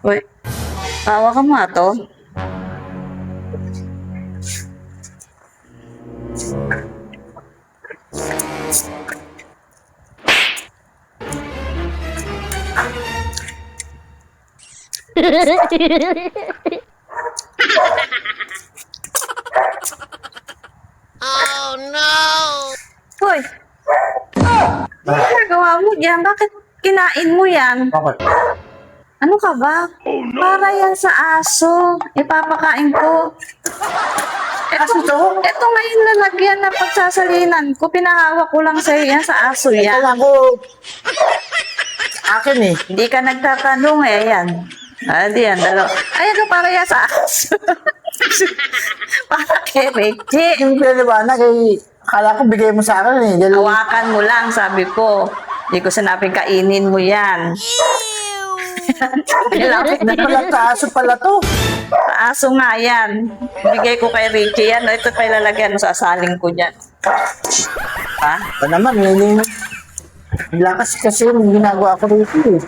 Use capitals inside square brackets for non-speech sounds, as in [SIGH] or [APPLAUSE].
Uy, tawa ka mo ah, to. Hoy! Ano ginagawa mo dyan? Bakit kinain mo yan? Bakit? Ano ka ba? Para yan sa aso. Ipapakain ko. Aso to? Ito ngayon lalagyan na pagsasalinan ko. Pinahawak ko lang sa'yo yan sa aso yan. Kailangan ko... Akin eh. Hindi ka nagtatanong eh. Yan. Ah, di yan. Dalawa. Ay, ano para yan sa aso? [LAUGHS] para kay Richie. Yung pinaliwanag eh. Akala ko bigay mo sa akin eh. Dalawa. Hawakan mo lang, sabi ko. Hindi ko sinabing kainin mo yan. Hindi pala to. Aso nga yan. Bigay ko kay Richie yan. Ito pa ilalagyan mo sa saling ko dyan. Ha? Ba naman, yun yung... Lakas kasi yung ginagawa ko rito eh.